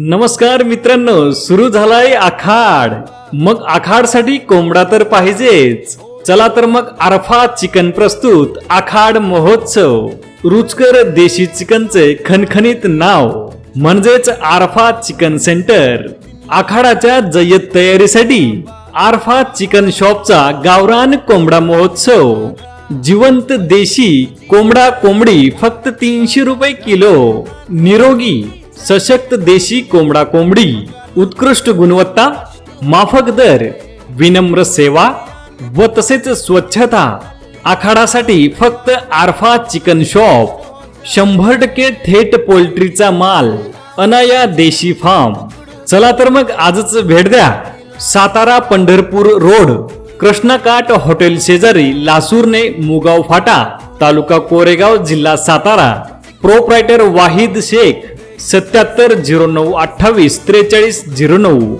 नमस्कार मित्रांनो सुरू झालाय आखाड. मग आखाडसाठी कोंबडा तर पाहिजेच. चला तर मग आरफा चिकन प्रस्तुत आखाड महोत्सव. रुचकर देशी चिकनचे खनखनीत नाव म्हणजेच आरफा चिकन सेंटर. आखाडाच्या जय्यत तयारीसाठी आरफा चिकन शॉपचा गावरान कोंबडा महोत्सव. जिवंत देशी कोंबडा कोंबडी फक्त तीनशे रुपये किलो. निरोगी सशक्त देशी कोंबडा कोंबडी उत्कृष्ट गुणवत्ता माफक दर विनम्र सेवा व तसेच स्वच्छता. आखाडासाठी फक्त आरफा चिकन शॉप शंभर टक्के थेट पोल्ट्रीचा माल अनाया देशी फार्म. चला तर मग आजच भेट द्या. सातारा पंढरपूर रोड कृष्णकाठ हॉटेल शेजारी लासूरने मुगाव फाटा तालुका कोरेगाव जिल्हा सातारा. प्रोप्रायटर वाहिद शेख सत्याहत्तर झिरो नऊ अठ्ठावीस त्रेचाळीस झिरो नऊ.